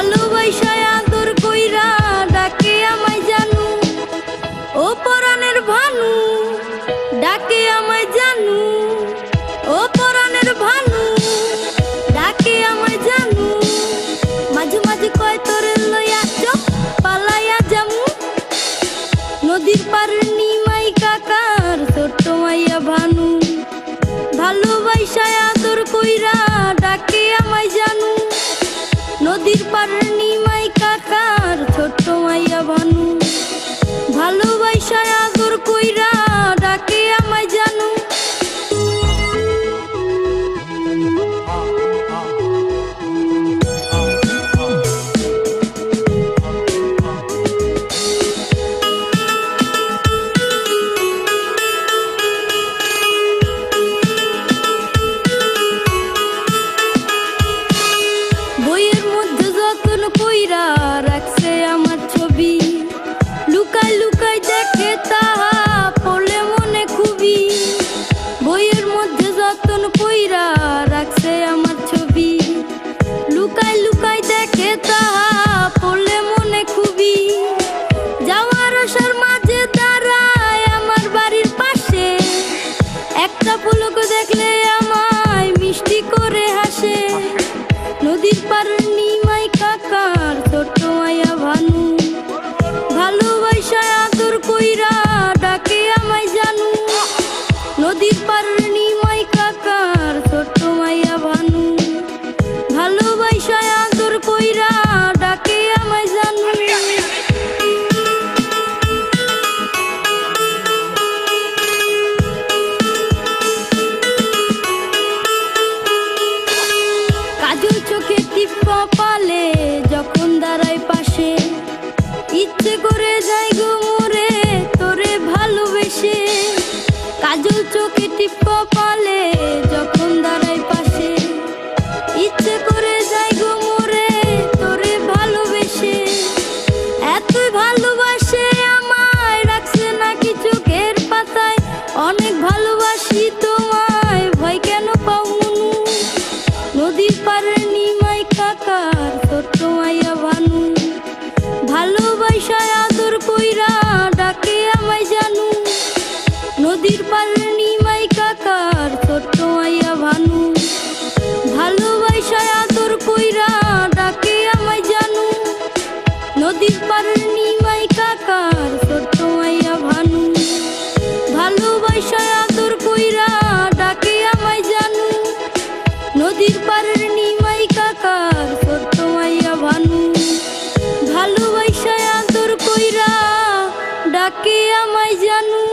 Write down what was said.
ভালোবাসায় আদর কইরা ডাকে আমায় জানু। ও পরাণের ভানু, ডাকে আমায় জানু। ও পরাণের ভানু, ডাকে আমায় জানু। মাঝে মাঝে কয় তোরে লইয়া চোখ পালাইয়া জামু নদীর পাড়ের নিমাই কাকার ছোট্ট মাইয়া ভানু। ভালোবাসায় আদর কইরা ডাকে আমায় জানু। নদীর পাড়ের নিমাই কাকার ছোট্ট মাইয়া বানু ভালোবাসায় যতন কইরা রাখছে আমার ছবি। লুকাই লুকাই দেখে তাহা পড়লে মনে খুবই। যাওয়ার আসার মাঝে দাঁড়ায় আমার বাড়ির পাশে। একটা পুলক দেখলে আমায় মিষ্টি করে হাসে। নদীর পাড়ের নিমাই কাকার ছোট্ট মায়া ভানু। ভালোবাসায় আদর কইরা ডাকে আমায় জানু। নদীর পাড়ের পালে যখন দাঁড়ায় পাশে, ইচ্ছে করে যাই গো মোরে তোরে ভালোবেসে। কাজল চোখে টিপ্পা পালে যখন দাঁড়ায় পাশে, ইচ্ছে করে যাই গো মোরে তোরে ভালোবেসে। এতই ভালোবাসে আমায়, রাখছে নাকি চোখের পাতায়। অনেক ভালোবাসি তোমায়, ভয় কেন পাও নদীর পাড়ের que amanhã não